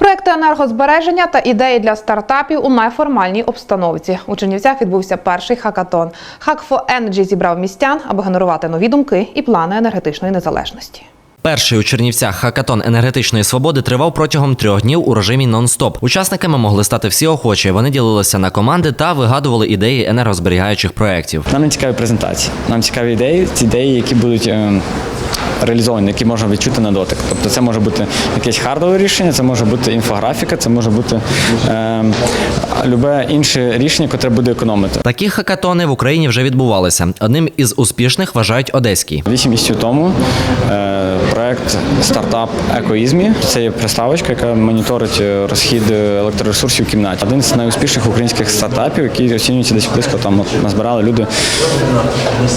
Проекти енергозбереження та ідеї для стартапів у найформальній обстановці. У Чернівцях відбувся перший хакатон. Hack for Energy зібрав містян, аби генерувати нові думки і плани енергетичної незалежності. Перший у Чернівцях хакатон енергетичної свободи тривав протягом трьох днів у режимі нон-стоп. Учасниками могли стати всі охочі. Вони ділилися на команди та вигадували ідеї енергозберігаючих проєктів. Нам не цікаві презентації. Нам цікаві ідеї, ці ідеї, які будуть е, реалізовані, які можна відчути на дотик. Тобто це може бути якесь хардове рішення, це може бути інфографіка, це може бути е, любе інше рішення, яке буде економити. Такі хакатони в Україні вже відбувалися. Одним із успішних вважають одеський. Вісім місяців тому е, проект стартап Екоізмі. Це є приставочка, яка моніторить е, розхід електроресурсів в кімнаті. Один з найуспішніших українських стартапів, який оцінюється десь близько там назбирали люди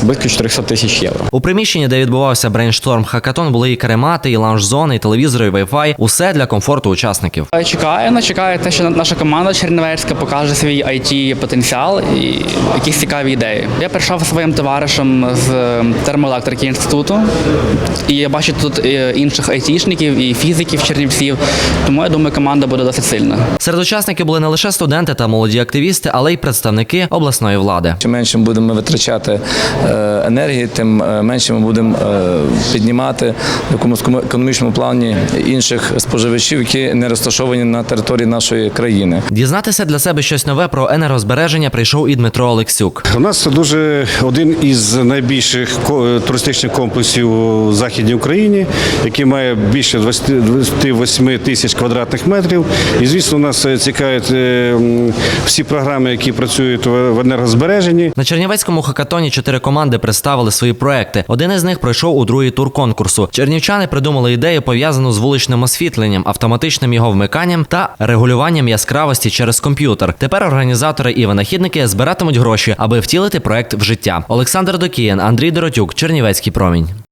близько 400 тисяч євро. У приміщенні, де відбувався брейншторм хакатон, були і каремати, і лаунж-зони, і телевізори, і Wi-Fi. Усе для комфорту учасників. Чекаємо, чекаю те, що наша команда Чернівецька покаже свій it потенціал і якісь цікаві ідеї. Я прийшов своїм товаришем з термоелектрики інституту, і я бачу тут е, інших айтішників і фізиків Чернівців. Тому я думаю, команда буде досить сильна. Серед учасників були не лише студенти та молоді активісти, але й представники обласної влади. Чим менше ми будемо витрачати е, енергії, тим е, менше ми будемо е, піднімати в якомусь економічному плані інших споживачів, які не розташовані на території нашої країни. Дізнатися для себе щось нове про енергозбереження прийшов і Дмитро Олексюк. У нас дуже один із найбільших ко- туристичних комплексів у Західній Україні, який має більше 20 28 тисяч квадратних метрів. І звісно, нас е, цікавлять е, всі програми, які працюють в енергозбереженні. На Чернівецькому хакатоні чотири команди представили свої проекти. Один із них пройшов у другий тур конкурсу. Чернівчани придумали ідею пов'язану з вуличним освітленням, автоматичним його вмиканням та регулюванням яскравості через комп'ютер. Тепер організатори і винахідники збиратимуть гроші, аби втілити проект в життя. Олександр Докіян, Андрій Доротюк, Чернівецький промінь.